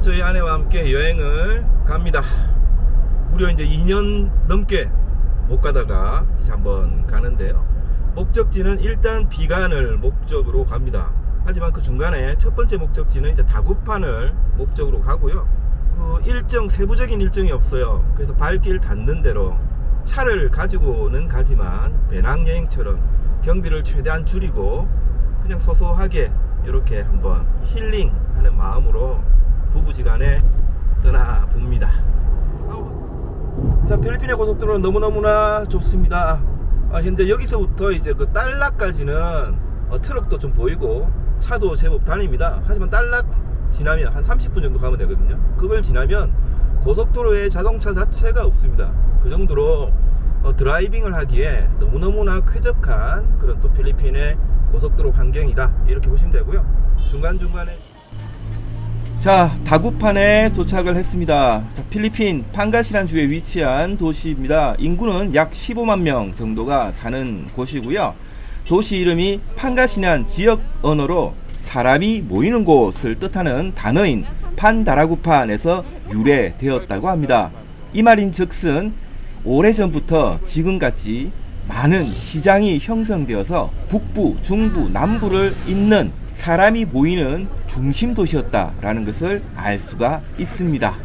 그래서 저희 아내와 함께 여행을 갑니다. 무려 이제 2년 넘게 못 가다가 이제 한번 가는데요. 목적지는 일단 비간을 목적으로 갑니다. 하지만 그 중간에 첫 번째 목적지는 이제 다구판을 목적으로 가고요. 그 일정 세부적인 일정이 없어요. 그래서 발길 닿는 대로 차를 가지고는 가지만 배낭여행처럼 경비를 최대한 줄이고 그냥 소소하게 이렇게 한번 힐링하는 마음으로 부부지간에 떠나 봅니다. 자 필리핀의 고속도로는 너무너무나 좋습니다. 아, 현재 여기서부터 이제 그 딸락까지는 어, 트럭도 좀 보이고 차도 제법 다닙니다. 하지만 딸락 지나면 한 30분 정도 가면 되거든요. 그걸 지나면 고속도로에 자동차 자체가 없습니다. 그 정도로 어, 드라이빙을 하기에 너무너무나 쾌적한 그런 또 필리핀의 고속도로 환경이다 이렇게 보시면 되고요. 중간중간에 자, 다구판에 도착을 했습니다. 자, 필리핀 판가시란 주에 위치한 도시입니다. 인구는 약 15만 명 정도가 사는 곳이고요. 도시 이름이 판가시난 지역 언어로 사람이 모이는 곳을 뜻하는 단어인 판다라구판에서 유래되었다고 합니다. 이 말인 즉슨 오래전부터 지금같이 많은 시장이 형성되어서 북부, 중부, 남부를 잇는 사람이 모이는 중심 도시였다라는 것을 알 수가 있습니다.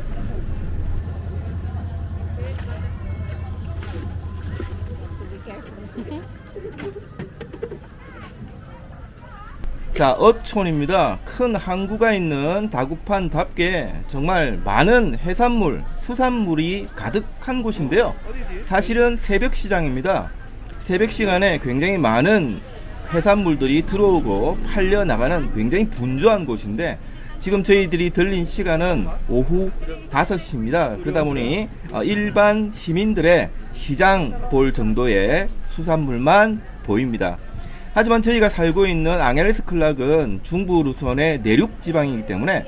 자, 어촌입니다. 큰 항구가 있는 다구판답게 정말 많은 해산물, 수산물이 가득한 곳인데요. 사실은 새벽 시장입니다. 새벽 시간에 굉장히 많은 해산물들이 들어오고 팔려 나가는 굉장히 분주한 곳인데 지금 저희들이 들린 시간은 오후 5시입니다. 그러다 보니 어, 일반 시민들의 시장 볼 정도의 수산물만 보입니다. 하지만 저희가 살고 있는 앙헬레스 클락은 중부 루선의 내륙 지방이기 때문에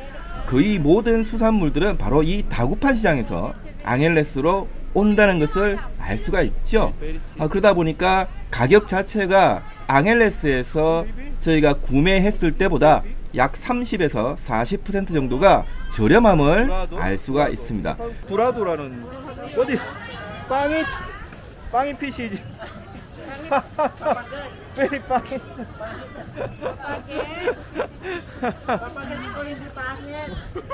거의 모든 수산물들은 바로 이 다구판 시장에서 앙헬레스로 온다는 것을 알 수가 있죠. 아, 그러다 보니까 가격 자체가 앙헬레스에서 저희가 구매했을 때보다 약 30에서 40% 정도가 저렴함을 알 수가 있습니다. 브라도라는 어디 빵이 빵이 피시지. Very 빵이.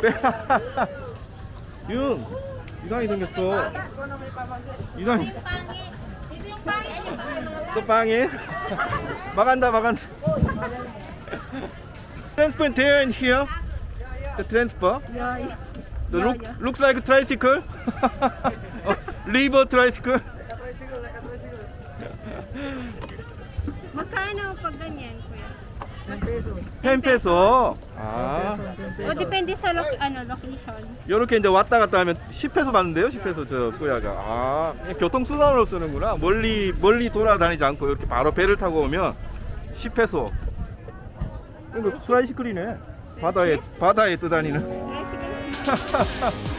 윤 이상하게 생겼어. 이상이 Ito yung pangit. 또 빵이. 막한다 막한다. Transport there and here. The transport. Yeah, yeah. The look looks like a tricycle. River tricycle. Magkano pag ganyan, Kuya? 10 peso. 아. O depende sa lo- ano, location. 요렇게 이제 왔다 갔다 하면 10페소 받는데요, 10페소 저 꾸야가. 아, 그냥 교통 수단으로 쓰는구나. 멀리 멀리 돌아다니지 않고 이렇게 바로 배를 타고 오면 10페소. 이거 트라이시클이네. 바다에 바다에 떠다니는.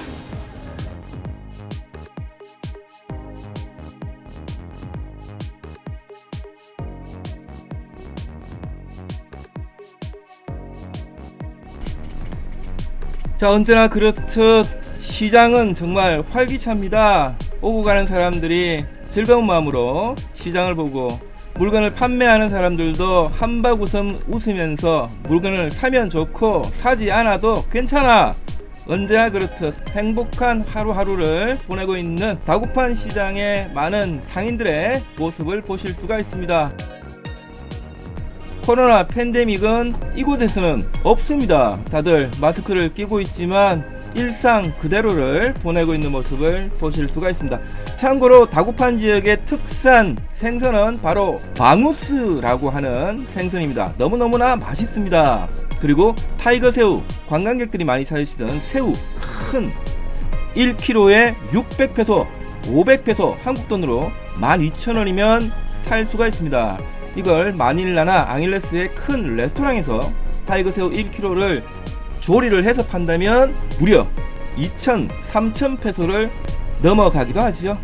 자 언제나 그렇듯 시장은 정말 활기찹니다. 오고 가는 사람들이 즐거운 마음으로 시장을 보고 물건을 판매하는 사람들도 한바구음 웃으면서 물건을 사면 좋고 사지 않아도 괜찮아. 언제나 그렇듯 행복한 하루하루를 보내고 있는 다구판 시장의 많은 상인들의 모습을 보실 수가 있습니다. 코로나 팬데믹은 이곳에서는 없습니다. 다들 마스크를 끼고 있지만 일상 그대로를 보내고 있는 모습을 보실 수가 있습니다. 참고로 다구판 지역의 특산 생선은 바로 방우스라고 하는 생선입니다. 너무너무나 맛있습니다. 그리고 타이거 새우, 관광객들이 많이 찾으시던 새우 큰 1kg에 600페소, 500페소 한국 돈으로 12,000원이면 살 수가 있습니다. 이걸 마닐라나 앙일레스의 큰 레스토랑에서 타이거 새우 1kg를 조리를 해서 판다면 무려 2,000, 3,000 페소를 넘어가기도 하지요.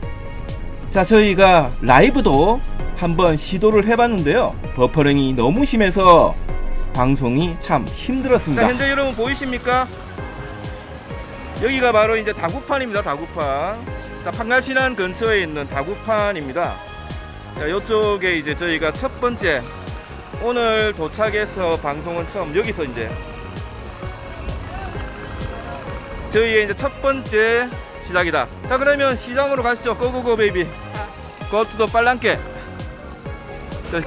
자, 저희가 라이브도 한번 시도를 해봤는데요. 버퍼링이 너무 심해서 방송이 참 힘들었습니다. 현재 여러분 보이십니까? 여기가 바로 이제 다구판입니다. 다구판. 자, 판갈신안 근처에 있는 다구판입니다. 자, 이쪽에 이제 저희가 첫 번째 오늘 도착해서 방송은 처음 여기서 이제 저희의 이제 첫 번째 시작이다. 자, 그러면 시장으로 가시죠. 고고고 베이비. 고투더 빨랑깨. 자,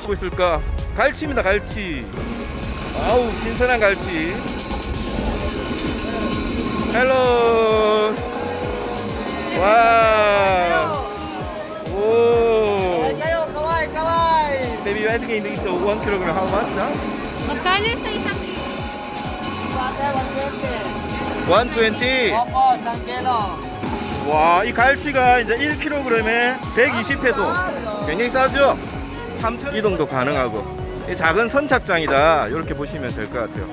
보고 있을까? 갈치입니다. 갈치. 아우 신선한 갈치. 헬로. 와. Baby, I think ito 1 kilogram. How much na? Magkano sa isang Bate, 120. 120. Opo, 1 kilo. 와, 이 갈치가 이제 1kg에 120페소. 굉장히 싸죠? 3천 이동도 가능하고. 이 작은 선착장이다. 이렇게 보시면 될 것 같아요.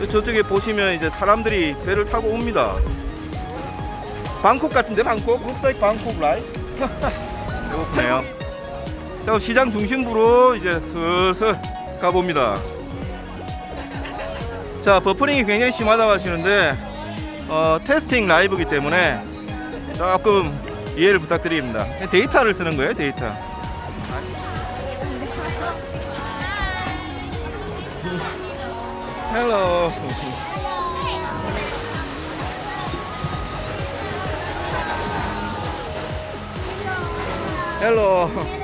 저- 저쪽에 보시면 이제 사람들이 배를 타고 옵니다. 방콕 같은데 방콕? Looks like 방콕, right? 배고프네요. 자, 시장 중심부로 이제 슬슬 가봅니다. 자, 버퍼링이 굉장히 심하다고 하시는데 어, 테스팅 라이브이기 때문에 조금 이해를 부탁드립니다. 데이터를 쓰는 거예요, 데이터. 헬로. 헬로.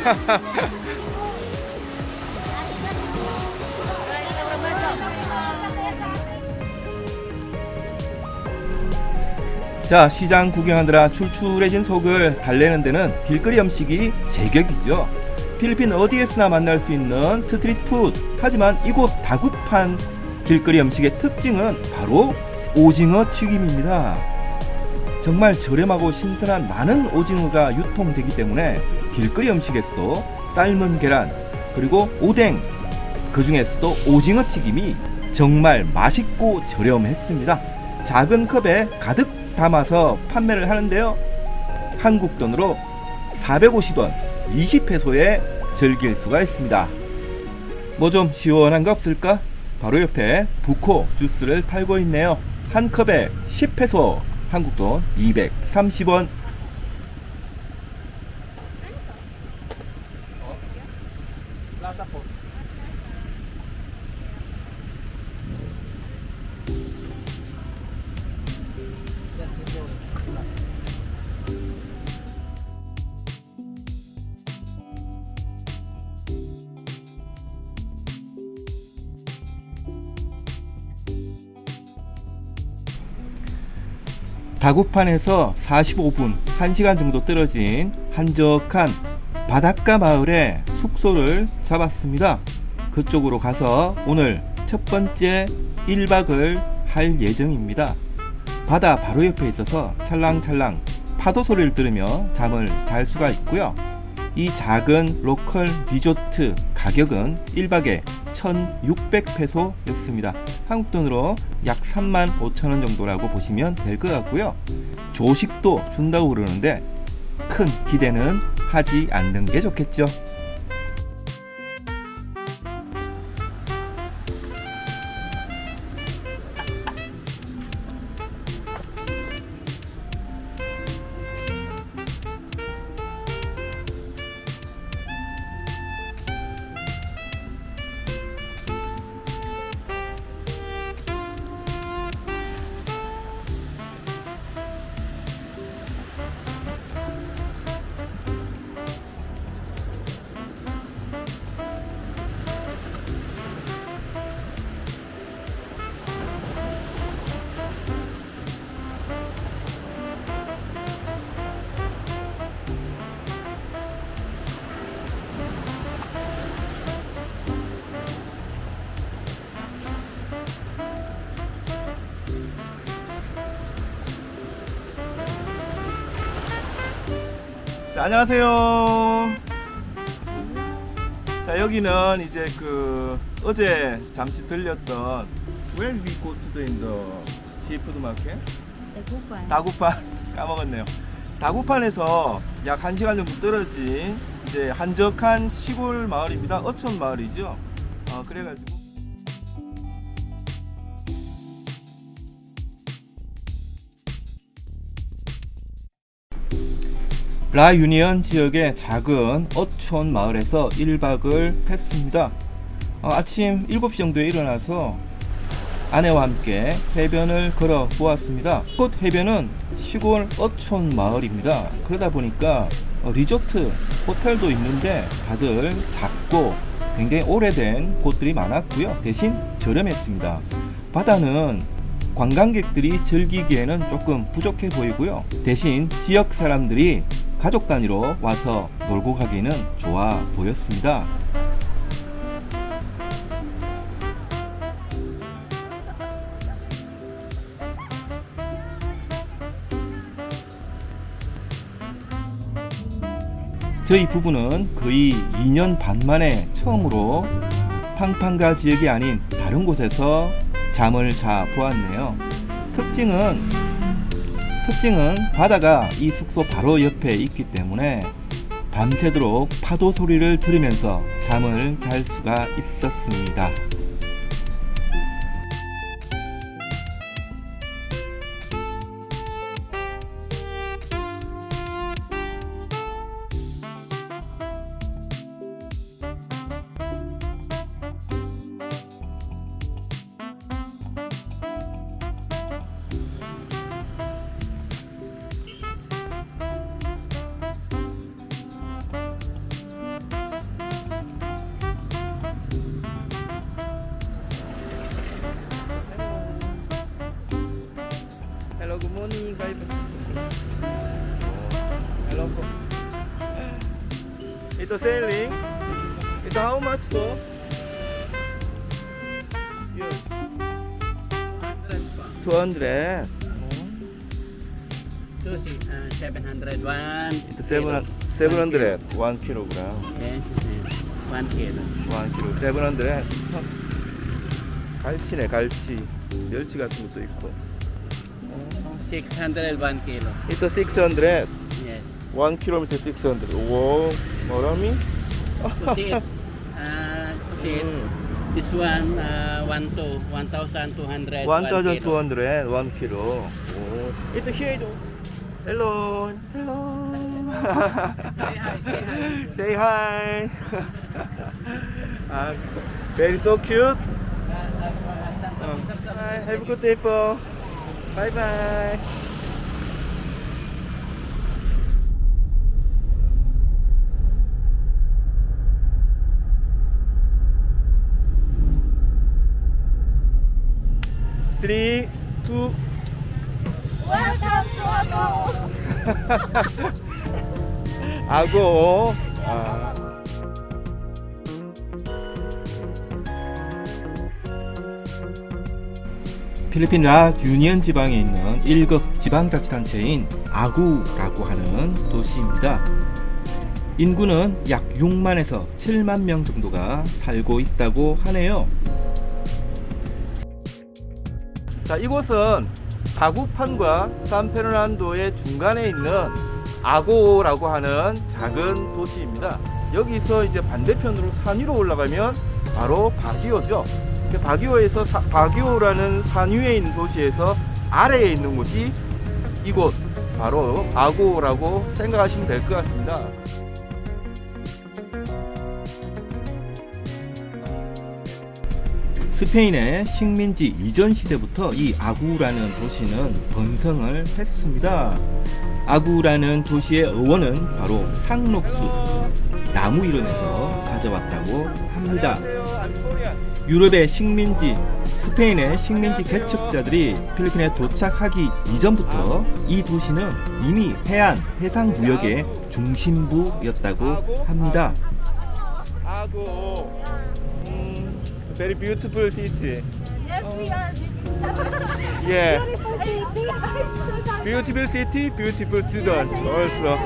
자 시장 구경하느라 출출해진 속을 달래는 데는 길거리 음식이 제격이죠. 필리핀 어디에서나 만날 수 있는 스트리트 푸드. 하지만 이곳 다구판 길거리 음식의 특징은 바로 오징어 튀김입니다. 정말 저렴하고 신선한 많은 오징어가 유통되기 때문에 길거리 음식에서도 삶은 계란 그리고 오뎅 그 중에서도 오징어 튀김이 정말 맛있고 저렴했습니다 작은 컵에 가득 담아서 판매를 하는데요. 한국 돈으로 450원, 20페소에 즐길 수가 있습니다. 뭐 좀 시원한 거 없을까? 바로 옆에 부코 주스를 팔고 있네요. 한 컵에 10페소, 한국 돈 230원. 다구판에서 45분, 1시간 정도 떨어진 한적한 바닷가 마을에 숙소를 잡았습니다. 그쪽으로 가서 오늘 첫 번째 1박을 할 예정입니다. 바다 바로 옆에 있어서 찰랑찰랑 파도 소리를 들으며 잠을 잘 수가 있고요. 이 작은 로컬 리조트 가격은 1박에 1,600페소였습니다. 한국 돈으로 약 3만 5천 원 정도라고 보시면 될 것 같고요. 조식도 준다고 그러는데 큰 기대는 하지 않는 게 좋겠죠. 자, 안녕하세요. 자, 여기는 이제 그 어제 잠시 들렸던 Where we go to the, in the seafood market? Dagupan. 다구판 까먹었네요. 다구판에서 약 1시간 정도 떨어진 이제 한적한 시골 마을입니다. 어촌 마을이죠. 어, 그래가지고 라 유니언 지역의 작은 어촌 마을에서 1박을 했습니다. 어, 아침 7시 정도에 일어나서 아내와 함께 해변을 걸어 보았습니다. 꽃 해변은 시골 어촌 마을입니다. 그러다 보니까 어, 리조트, 호텔도 있는데 다들 작고 굉장히 오래된 곳들이 많았고요. 대신 저렴했습니다. 바다는 관광객들이 즐기기에는 조금 부족해 보이고요. 대신 지역 사람들이 가족 단위로 와서 놀고 가기는 좋아 보였습니다. 저희 부부는 거의 2년 반 만에 처음으로 팡팡가 지역이 아닌 다른 곳에서 잠을 자 보았네요. 특징은 특징은 바다가 이 숙소 바로 옆에 있기 때문에 밤새도록 파도 소리를 들으면서 잠을 잘 수가 있었습니다. It's selling. It's how much for? Yeah. 200. Two uh, 700 one. It's 700, 700. 1 kilogram. Okay. One kilo. 1 kilo. 700. 갈치네, 갈치. 멸치 같은 것도 있고. 600 one kilo. It's 600. Yes. 1 kilometer 600. 오, 뭐라미? To see it. Uh, to see it. 음. This one, uh, one to 1,200. one kilo. 1200 1 kilo. 오. It's here. Hello. Hello. Say hi, say hi. Say hi. 아, very so cute. 어. Hi, have a good day, po. Bye bye. Three, two, 아고. 아. 필리핀 라 유니언 지방에 있는 1급 지방자치단체인 아구라고 하는 도시입니다. 인구는 약 6만에서 7만 명 정도가 살고 있다고 하네요. 자, 이곳은 다구판과 산페르난도의 중간에 있는 아고라고 하는 작은 도시입니다. 여기서 이제 반대편으로 산 위로 올라가면 바로 바기오죠. 그 바기오에서 사- 바기오라는 산 위에 있는 도시에서 아래에 있는 곳이 이곳 바로 아고라고 생각하시면 될 것 같습니다. 스페인의 식민지 이전 시대부터 이 아구라는 도시는 번성을 했습니다. 아구라는 도시의 어원은 바로 상록수, 나무 이론에서 가져왔다고 합니다. 유럽의 식민지, 스페인의 식민지 개척자들이 필리핀에 도착하기 이전부터 이 도시는 이미 해안, 해상 무역의 중심부였다고 합니다. 음, very beautiful city. Yes, we are. Yeah, Beautiful city. beautiful city, beautiful students also.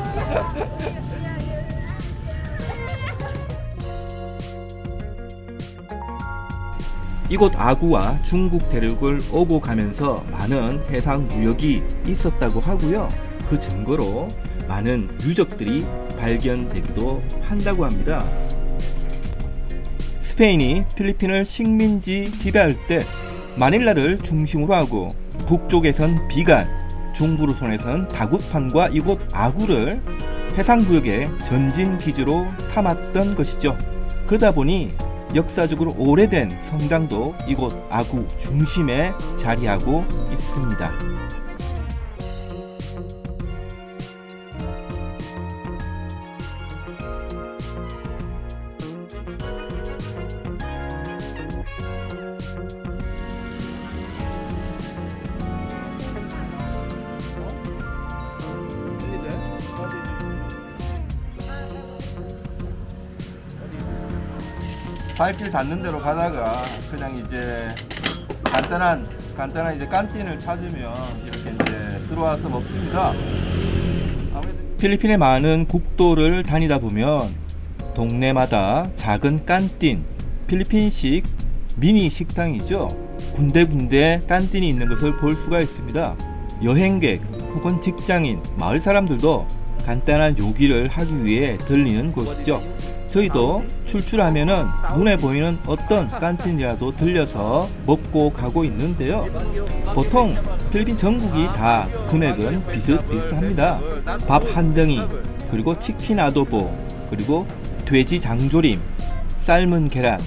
이곳 아구와 중국 대륙을 오고 가면서 많은 해상 무역이 있었다고 하고요. 그 증거로 많은 유적들이 발견되기도 한다고 합니다. 스페인이 필리핀을 식민지 지배할 때 마닐라를 중심으로 하고 북쪽에선 비간, 중부로선에선 다구판과 이곳 아구를 해상구역의 전진 기지로 삼았던 것이죠. 그러다 보니 역사적으로 오래된 성당도 이곳 아구 중심에 자리하고 있습니다. 발길 닿는 대로 가다가 그냥 이제 간단한 간단한 이제 깐틴을 찾으면 이렇게 이제 들어와서 먹습니다. 필리핀의 많은 국도를 다니다 보면 동네마다 작은 깐틴, 필리핀식 미니 식당이죠. 군데군데 깐틴이 있는 것을 볼 수가 있습니다. 여행객 혹은 직장인, 마을 사람들도 간단한 요기를 하기 위해 들리는 곳이죠. 저희도 출출하면은 눈에 보이는 어떤 깐틴이라도 들려서 먹고 가고 있는데요. 보통 필리핀 전국이 다 금액은 비슷비슷합니다. 밥 한 덩이, 그리고 치킨 아도보, 그리고 돼지 장조림, 삶은 계란,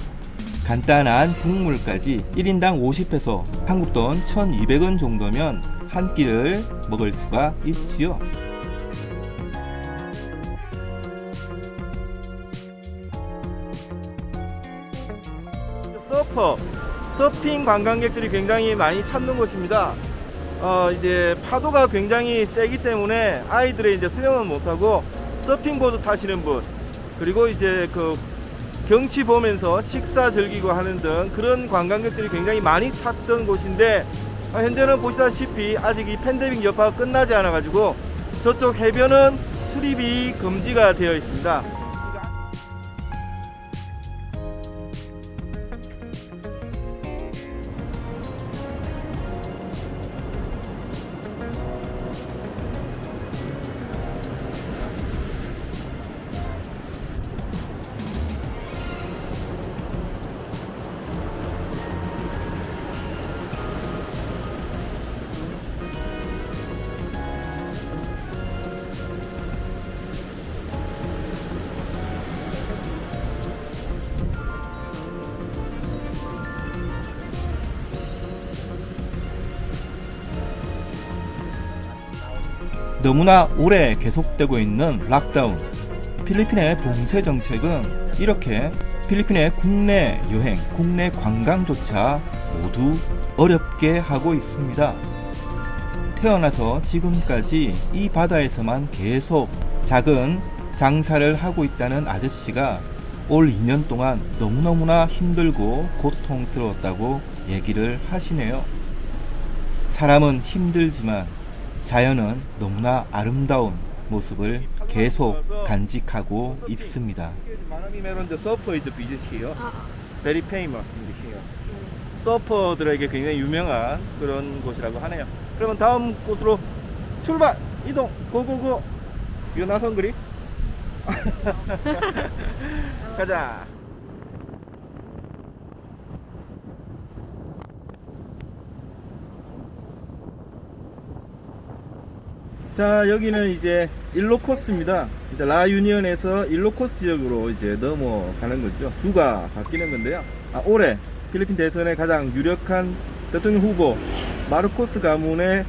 간단한 국물까지 1인당 50페소, 한국 돈 1200원 정도면 한 끼를 먹을 수가 있지요. 서핑 관광객들이 굉장히 많이 찾는 곳입니다. 어, 이제 파도가 굉장히 세기 때문에 아이들이 이제 수영은 못하고 서핑보드 타시는 분, 그리고 이제 그 경치 보면서 식사 즐기고 하는 등 그런 관광객들이 굉장히 많이 찾던 곳인데 아, 현재는 보시다시피 아직 이 팬데믹 여파가 끝나지 않아 가지고 저쪽 해변은 출입이 금지가 되어 있습니다. 너무나 오래 계속되고 있는 락다운. 필리핀의 봉쇄 정책은 이렇게 필리핀의 국내 여행, 국내 관광조차 모두 어렵게 하고 있습니다. 태어나서 지금까지 이 바다에서만 계속 작은 장사를 하고 있다는 아저씨가 올 2년 동안 너무너무나 힘들고 고통스러웠다고 얘기를 하시네요. 사람은 힘들지만 자연은 너무나 아름다운 모습을 계속 간직하고 있습니다. 마나미 메론 in here. 서퍼들에게 굉장히 유명한 그런 곳이라고 하네요. 그러면 다음 곳으로 출발 이동 고고고. 이거 나선 그리? 가자. 자 여기는 이제 일로 코스입니다. 이제 라 유니언에서 일로 코스 지역으로 이제 넘어가는 거죠. 주가 바뀌는 건데요. 아, 올해 필리핀 대선의 가장 유력한 대통령 후보 마르코스 가문의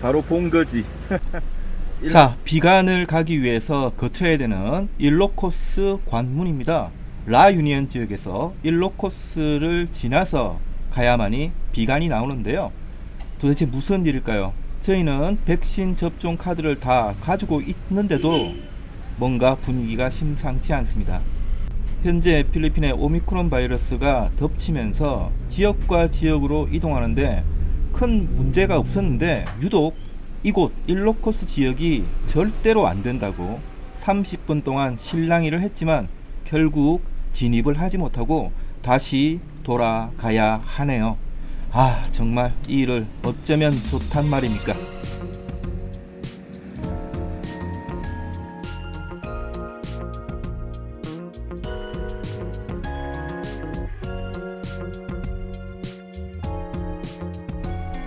바로 본거지. 자 비간을 가기 위해서 거쳐야 되는 일로코스 관문입니다. 라 유니언 지역에서 일로코스를 지나서 가야만이 비간이 나오는데요. 도대체 무슨 일일까요? 저희는 백신 접종 카드를 다 가지고 있는데도 뭔가 분위기가 심상치 않습니다. 현재 필리핀의 오미크론 바이러스가 덮치면서 지역과 지역으로 이동하는데 큰 문제가 없었는데 유독 이곳 일로코스 지역이 절대로 안 된다고 30분 동안 실랑이를 했지만 결국 진입을 하지 못하고 다시 돌아가야 하네요. 아, 정말 이 일을 어쩌면 좋단 말입니까?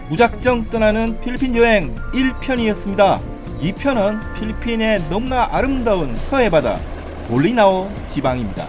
무작정 떠나는 필리핀 여행 1편이었습니다. 2편은 필리핀의 너무나 아름다운 서해 바다 볼리나오 지방입니다.